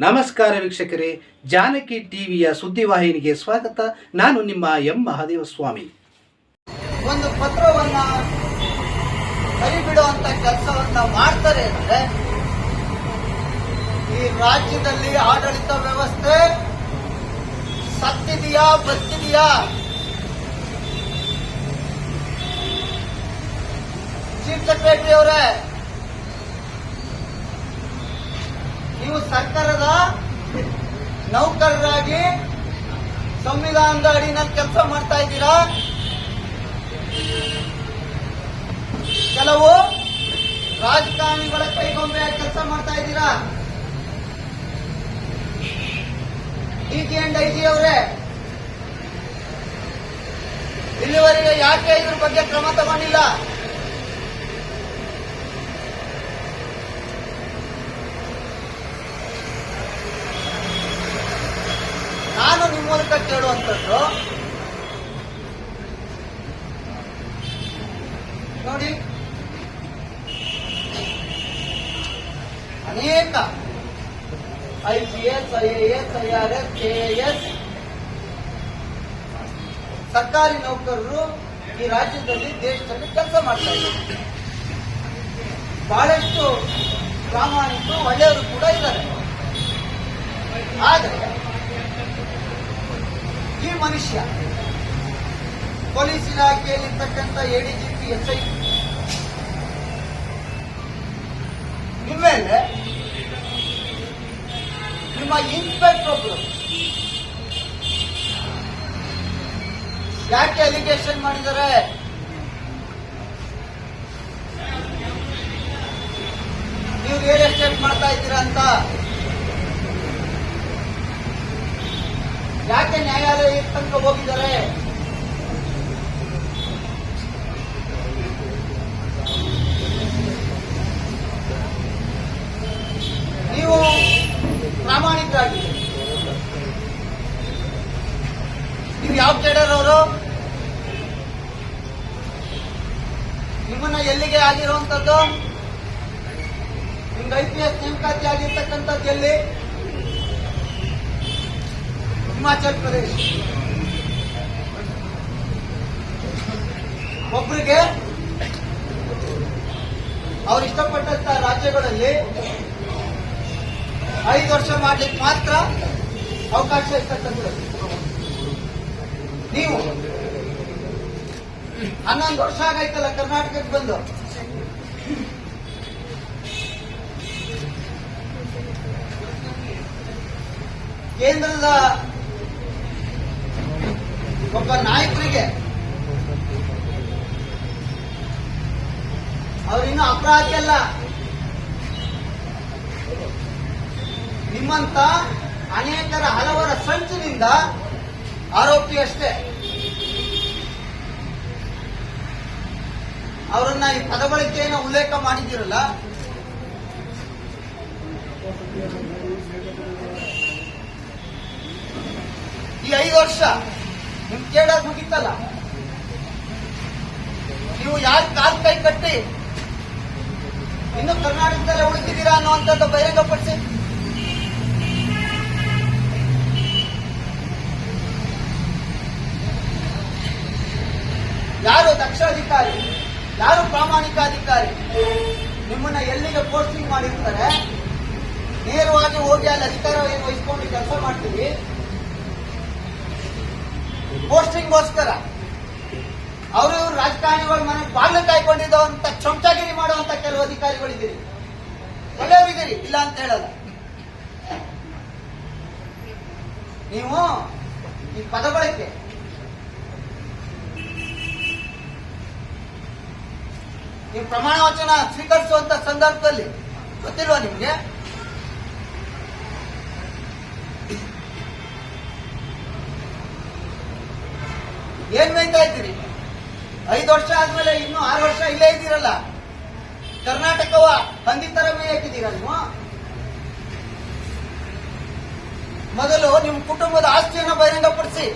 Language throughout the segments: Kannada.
ನಮಸ್ಕಾರ ವೀಕ್ಷಕರೇ, ಜಾನಕಿ ಟಿವಿಯ ಸುದ್ದಿವಾಹಿನಿಗೆ ಸ್ವಾಗತ. ನಾನು ನಿಮ್ಮ ಎಂ. ಮಹಾದೇವ ಸ್ವಾಮಿ ಒಂದು ಪತ್ರವನ್ನ ಕೈಬಿಡುವಂತ ಕೆಲಸವನ್ನ ಮಾಡ್ತಾರೆ ಅಂದ್ರೆ, ಈ ರಾಜ್ಯದಲ್ಲಿ ಆಡಳಿತ ವ್ಯವಸ್ಥೆ ಸತ್ತಿದೆಯಾ ಬತ್ತಿದೆಯಾ ಚೀಫ್ ಸೆಕ್ರೆಟರಿ ಅವರೇ ನೀವು ಸರ್ಕಾರದ ನೌಕರರಾಗಿ ಸಂವಿಧಾನದ ಅಡಿನಲ್ಲಿ ಕೆಲಸ ಮಾಡ್ತಾ ಇದ್ದೀರಾ? ಕೆಲವು ರಾಜಕಾರಣಿಗಳ ಕೈಗೊಂಬೆ ಕೆಲಸ ಮಾಡ್ತಾ ಇದ್ದೀರಾ? ಡಿಜಿ ಅಂಡ್ ಐಜಿ ಅವರೇ, ಇಲ್ಲಿವರೆಗೆ ಯಾಕೆ ಇದ್ರ ಬಗ್ಗೆ ಕ್ರಮ ತಗೊಂಡಿಲ್ಲ ನಾನು ನಿಮ್ಮ ಮೂಲಕ ಕೇಳುವಂಥದ್ದು. ನೋಡಿ. ಅನೇಕ I P S, I S, I R S, K S ಸರ್ಕಾರಿ ನೌಕರರು ಈ ರಾಜ್ಯದಲ್ಲಿ ದೇಶದಲ್ಲಿ ಕೆಲಸ ಮಾಡ್ತಾ ಇದ್ದಾರೆ. ಬಹಳಷ್ಟು ಪ್ರಾಮಾಣಿಕರು, ಒಳ್ಳೆಯವರು ಕೂಡ ಇದ್ದಾರೆ. ಆದರೆ ಈ ಮನುಷ್ಯ ಪೊಲೀಸ್ ಇಲಾಖೆಯಲ್ಲಿರ್ತಕ್ಕಂಥ ಎಡಿಜಿಪಿ ಎಸ್ ಐ ಮೇಲೆ ನಿಮ್ಮ ಇನ್ಸ್ಪೆಕ್ಟರ್ ಒಬ್ರು ಯಾಕೆ ಅಲಿಗೇಷನ್ ಮಾಡಿದ್ದಾರೆ? ನೀವು ರಿಯಲ್ ಎಸ್ಟೇಟ್ ಮಾಡ್ತಾ ಇದ್ದೀರಾ ಅಂತ ಯಾಕೆ ನ್ಯಾಯಾಲಯ ತನಕ ಹೋಗಿದ್ದಾರೆ? ನೀವು ಪ್ರಾಮಾಣಿಕರಾಗಿ ನೀವು ಯಾವ ಕೇಡರ್ ಅವರು? ನಿಮ್ಮನ್ನ ಎಲ್ಲಿಗೆ ಆಗಿರುವಂತದ್ದು? ನಿಮ್ಗೆ ಐ ಪಿ ಎಸ್ ನೇಮಕಾತಿ ಆಗಿರ್ತಕ್ಕಂಥದ್ದು ಎಲ್ಲಿ? ಹಿಮಾಚಲ್ ಪ್ರದೇಶ್. ಒಬ್ಬರಿಗೆ ಅವ್ರು ಇಷ್ಟಪಟ್ಟಂತ ರಾಜ್ಯಗಳಲ್ಲಿ ಐದು ವರ್ಷ ಮಾಡ್ಲಿಕ್ಕೆ ಮಾತ್ರ ಅವಕಾಶ ಇರ್ತಕ್ಕಂಥದ್ದು. ನೀವು ಹನ್ನೊಂದು ವರ್ಷ ಆಗೈತಲ್ಲ ಕರ್ನಾಟಕಕ್ಕೆ ಬಂದು. ಕೇಂದ್ರದ ಒಬ್ಬ ನಾಯಕರಿಗೆ ಅವರಿನ್ನೂ ಅಪರಾಧಿ ಅಲ್ಲ. ನಿಮ್ಮಂತ ಅನೇಕರ ಹಲವರ ಸಂಚಿನಿಂದ ಆರೋಪಿ ಅಷ್ಟೇ. ಅವರನ್ನ ಈ ಪದಬಳಕೆಯನ್ನು ಉಲ್ಲೇಖ ಮಾಡಿದ್ದೀರಲ್ಲ? ಈ ಐದು ವರ್ಷ ನಿಮ್ ಕೇಳಾಗ ಮುಗಿತಲ್ಲ? ನೀವು ಯಾರು ಕಾಲ್ ಕೈ ಕಟ್ಟಿ ಇನ್ನು ಕರ್ನಾಟಕದಲ್ಲೇ ಉಳಿತಿದ್ದೀರಾ ಅನ್ನುವಂಥದ್ದು ಬಹಿರಂಗಪಡಿಸಿ ಯಾರು ದಕ್ಷ ಅಧಿಕಾರಿ ಯಾರು ಪ್ರಾಮಾಣಿಕ ಅಧಿಕಾರಿ ನಿಮ್ಮನ್ನ ಎಲ್ಲಿಗೆ ಪೋಸ್ಟಿಂಗ್ ಮಾಡಿರ್ತಾರೆ? ನೇರವಾಗಿ ಹೋಗಿ ಅಲ್ಲಿ ಅಧಿಕಾರ ವಹಿಸ್ಕೊಂಡು ಕೆಲಸ ಮಾಡ್ತೀವಿ. ಪೋಸ್ಟಿಂಗ್ಗೋಸ್ಕರ ಅವರು ರಾಜಕಾರಣಿಗಳು ಮನೆ ಬಾಗಿಲು ಕಾಯ್ಕೊಂಡಿದ್ದವಂತ ಚಮಚಾಗಿರಿ ಮಾಡುವಂತ ಕೆಲವು ಅಧಿಕಾರಿಗಳಿದ್ದೀರಿ. ಒಳ್ಳೆಯವರಿದ್ದೀರಿ, ಇಲ್ಲ ಅಂತ ಹೇಳಲ್ಲ. ನೀವು ಈ ಪದ ಬಳಕೆ. ನೀವು ಪ್ರಮಾಣ ವಚನ ಸ್ವೀಕರಿಸುವಂತ ಸಂದರ್ಭದಲ್ಲಿ ಗೊತ್ತಿಲ್ವಾ ನಿಮ್ಗೆ? ಏನ್ ಮೇಯ್ತಾ ಇದ್ದೀರಿ ಐದು ವರ್ಷ ಆದ್ಮೇಲೆ ಇನ್ನು ಆರು ವರ್ಷ ಇಲ್ಲೇ ಇದ್ದೀರಲ್ಲ? ಕರ್ನಾಟಕವ ಹಂದಿ ತರ ನೀವು? ಮೊದಲು ನಿಮ್ಮ ಕುಟುಂಬದ ಆಸ್ತಿಯನ್ನು ಬಹಿರಂಗಪಡಿಸಿ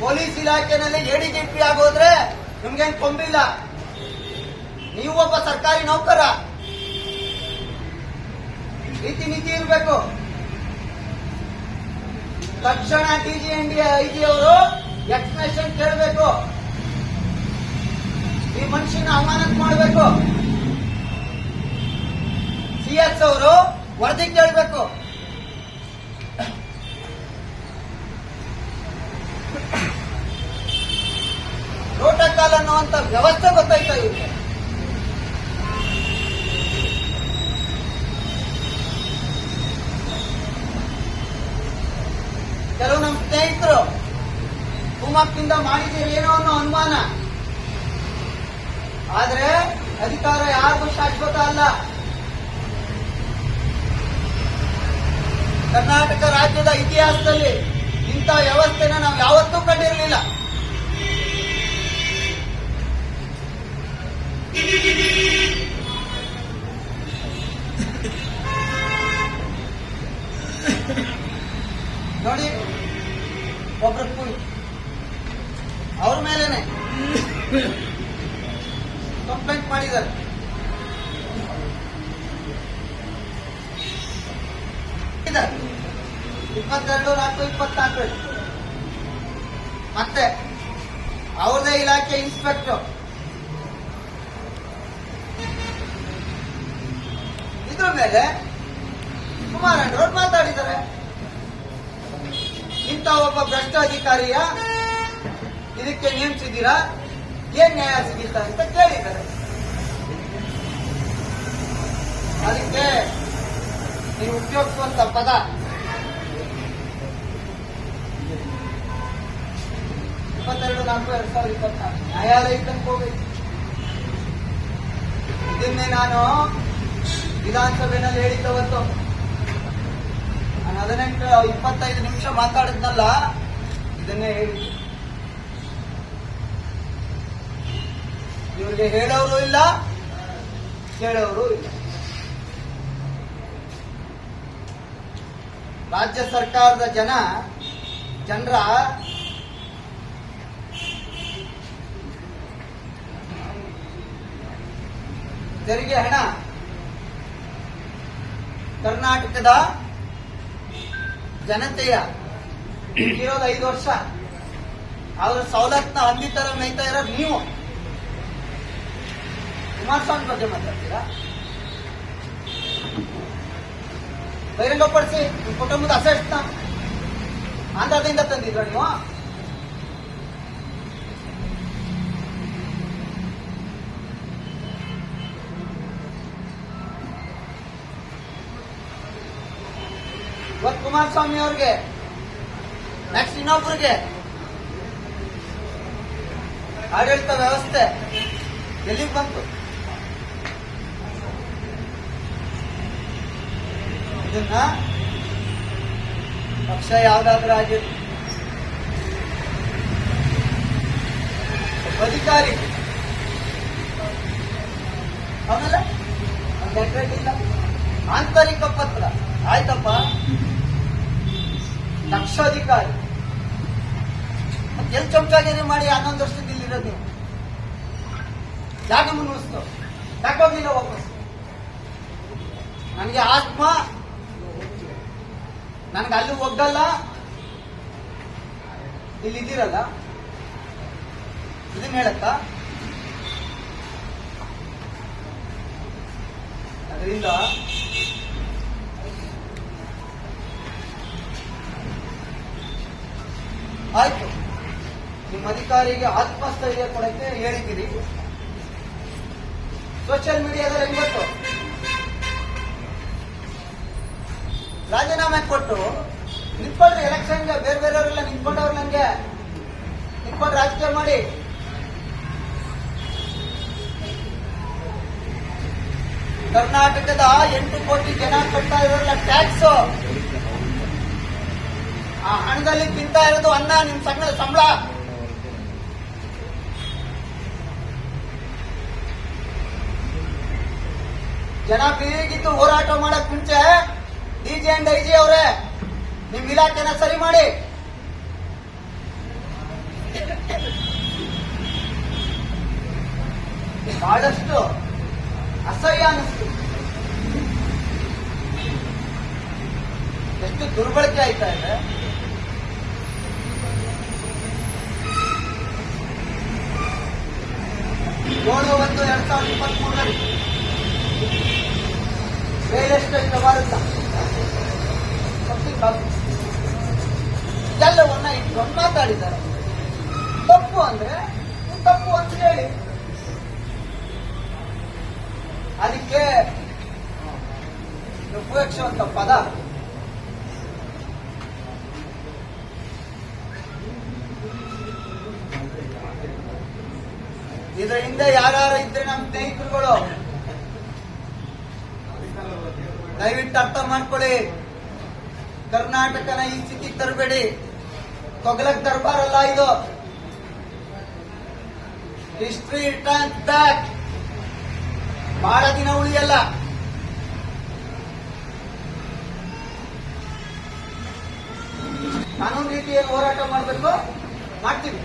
ಪೊಲೀಸ್ ಇಲಾಖೆನಲ್ಲಿ ಎಡಿಜಿಪಿ ಆಗೋದ್ರೆ ನಿಮ್ಗೇನ್ ಕೊಂಬಿಲ್ಲ ನೀವು ಒಬ್ಬ ಸರ್ಕಾರಿ ನೌಕರ. ರೀತಿ ನೀತಿ ಇರಬೇಕು. ತಕ್ಷಣ ಡಿಜಿ ಐಜಿ ಅವರು ಎಕ್ಸ್ಪ್ಲೇಷನ್ ಕೇಳಬೇಕು ಈ ಮನುಷ್ಯನ ಅಮಾನತ್ ಮಾಡಬೇಕು ಸಿ ಎಸ್ ಅವರು ವರದಿ ಕೇಳಬೇಕು. ಪ್ರೋಟೋಕಾಲ್ ಅನ್ನುವಂತ ವ್ಯವಸ್ಥೆ ಗೊತ್ತಾಯ್ತಾ ಇವ್ರಿಗೆ ಕೆಲವು ನಮ್ಮ ಸ್ನೇಹಿತರು ಮಾಡಿದ್ದೀರಿ ಏನೋ ಅನ್ನೋ ಅನುಮಾನ. ಆದ್ರೆ ಅಧಿಕಾರ ಯಾರಿಗೂ ಶಾಶ್ವತ ಅಲ್ಲ. ಕರ್ನಾಟಕ ರಾಜ್ಯದ ಇತಿಹಾಸದಲ್ಲಿ ಇಂಥ ವ್ಯವಸ್ಥೆನ ನಾವು ಯಾವತ್ತೂ ಕಂಡಿರಲಿಲ್ಲ. ಇದೆ. ಇಪ್ಪತ್ತೆರಡು, ನಾಲ್ಕು, ಇಪ್ಪತ್ನಾಲ್ಕು. ಮತ್ತೆ ಅವ್ರದೇ ಇಲಾಖೆ ಇನ್ಸ್ಪೆಕ್ಟರ್ ಇದ್ರ ಮೇಲೆ ಕುಮಾರಣ್ಣವ್ರು ಮಾತಾಡಿದ್ದಾರೆ. ಇಂಥ ಒಬ್ಬ ಭ್ರಷ್ಟ ಅಧಿಕಾರಿಯ ಇದಕ್ಕೆ ನೇಮಿಸಿದ್ದೀರಾ? ಏನ್ ನ್ಯಾಯ ಸಿಗಿಲ್ಲ ಅಂತ ಕೇಳಿದ್ದಾರೆ. ಅದಕ್ಕೆ ನೀವು ಉಪಯೋಗಿಸುವಂತ ಪದ. ಇಪ್ಪತ್ತೆರಡು, ನಾಲ್ಕು, ಎರಡ್ ಸಾವಿರದ ನ್ಯಾಯಾಲಯ ತನಕ ಹೋಗ್ಬೇಕು. ಇದನ್ನೇ ನಾನು ವಿಧಾನಸಭೆಯಲ್ಲಿ ಹೇಳಿದ್ದವತ್ತು ನಾನು ಹದಿನೆಂಟು, ಇಪ್ಪತ್ತೈದು ನಿಮಿಷ ಮಾತಾಡಿದ್ನಲ್ಲ, ಇದನ್ನೇ ಹೇಳಿ ಇವರಿಗೆ ಹೇಳೋರು ಇಲ್ಲ, ಕೇಳೋರು ಇಲ್ಲ. ರಾಜ್ಯ ಸರ್ಕಾರದ ಜನ, ಜನರ ತೆರಿಗೆ ಹಣ ಕರ್ನಾಟಕದ ಜನತೆಯ ಇರೋದು ಐದು ವರ್ಷ. ಆದ್ರೆ ಸವಲತ್ನ ಹೊಂದಿತರ ಮೇಯ್ತಾ ಇರೋದು ನೀವು. ಕುಮಾರಸ್ವಾಮಿ ಬಗ್ಗೆ ಮಾತಾಡ್ತೀರಾ? ಬಹಿರಂಗಪಡಿಸಿ ನಿಮ್ಮ ಕುಟುಂಬದ ಅಸೆಸ್ಟ್ನ ಆಂಧ್ರದಿಂದ ತಂದಿದ್ರ ನೀವು. ಇವತ್ತು ಕುಮಾರಸ್ವಾಮಿ ಅವ್ರಿಗೆ ನೆಕ್ಸ್ಟ್ ಇನ್ನೊಬ್ಬರಿಗೆ ಆಡಳಿತ ವ್ಯವಸ್ಥೆ ಎಲ್ಲಿಗೆ ಬಂತು? ಇದನ್ನ ಪಕ್ಷ ಯಾವ್ದಾದ್ರೂ ಆಗಿರ್ಲಿ ಅಧಿಕಾರಿ. ಆಮೇಲೆ ಇಲ್ಲ. ಆಂತರಿಕ ಪತ್ರ. ಆಯ್ತಪ್ಪ? ಲಕ್ಷ ಅಧಿಕಾರಿ ಎಲ್ಲಿ ಚಮಚಾಗಿರಿ ಮಾಡಿ ಹನ್ನೊಂದು ವರ್ಷದಿಂದ ಇಲ್ಲಿರೋದು ನೀವು? ಯಾಕೆ ನಮ್ಮನ್ನು ಉಳಿಸ್ತು ಯಾಕೆ ವಾಪಸ್? ನನಗೆ ಆತ್ಮ ನನಗೆ ಅಲ್ಲಿ ಒಗ್ಗಲ್ಲ. ಇಲ್ಲಿ ಇದ್ದೀರಲ್ಲ ಇದನ್ನ ಹೇಳತ್ತ? ಅದರಿಂದ ಆಯ್ತು. ನಿಮ್ಮ ಅಧಿಕಾರಿಗೆ ಆತ್ಮಸ್ಥೈರ್ಯ ಕೊಡಕ್ಕೆ ಹೇಳಿದ್ದೀರಿ ಸೋಷಿಯಲ್ ಮೀಡಿಯಾದಲ್ಲಿ ಹೆಂಗ್ ರಾಜೀನಾಮೆ ಕೊಟ್ಟು ನಿಂತ್ಕೊಂಡ್ರೆ ಎಲೆಕ್ಷನ್ಗೆ ಬೇರೆ ಬೇರೆಯವರೆಲ್ಲ ನಿಂತ್ಕೊಂಡವ್ರು ನಂಗೆ. ನಿಂತ್ಕೊಂಡು ರಾಜಕೀಯ ಮಾಡಿ. ಕರ್ನಾಟಕದ ಎಂಟು ಕೋಟಿ ಜನ ಕಟ್ತಾ ಇರೋಲ್ಲ ಟ್ಯಾಕ್ಸ್ ಆ ಹಣದಲ್ಲಿ ತಿಂತಾ ಇರೋದು ಅನ್ನ, ನಿಮ್ ಸಣ್ಣ ಸಂಬಳ. ಜನ ಬೀಗಿದ್ದು ಹೋರಾಟ ಮಾಡಕ್ ಅಂಡ್ ಐಜಿ ಅವರೇ, ನಿಮ್ ಇಲಾಖೆನ ಸರಿ ಮಾಡಿ. ಬಹಳಷ್ಟು ಅಸಹ್ಯ ಅನಿಸ್ತು ಎಷ್ಟು ದುರ್ಬಳಕೆ ಆಯ್ತಾ ಇದೆ. ಏಳು ಒಂದು ಎರಡ್ ಸಾವಿರದ ಇಪ್ಪತ್ತ್ ಮೂರರಲ್ಲಿ ಇಷ್ಟ ಎಸ್ಟೇಟ್ ಭಾರತ ಎಲ್ಲವನ್ನ ಇಟ್ಕೊಂಡು ಮಾತಾಡಿದ್ದಾರೆ. ತಪ್ಪು ಅಂದ್ರೆ ತಪ್ಪು ಅಂತ ಹೇಳಿ. ಅದಕ್ಕೆ ಉಪಯೋಗಿಸುವಂತ ಪದ. ಇದರ ಹಿಂದೆ ಯಾರ್ಯಾರ ಇದ್ರೆ ನಮ್ಮ ಸ್ನೇಹಿತರುಗಳು? ದಯವಿಟ್ಟು ಅರ್ಥ ಮಾಡ್ಕೊಳ್ಳಿ. ಕರ್ನಾಟಕನ ಈ ಸ್ಥಿತಿ ತರಬೇಡಿ. ತೊಗಲಕ್ ದರ್ಬಾರ್ ಅಲ್ಲ ಇದು ಹಿಸ್ಟ್ರಿ ರಿಟರ್ನ್ಸ್ ಬ್ಯಾಕ್ ಬಹಳ ದಿನ ಉಳಿಯಲ್ಲ. ಕಾನೂನು ರೀತಿಯಲ್ಲಿ ಹೋರಾಟ ಮಾಡಬೇಕು. ಮಾಡ್ತೀವಿ.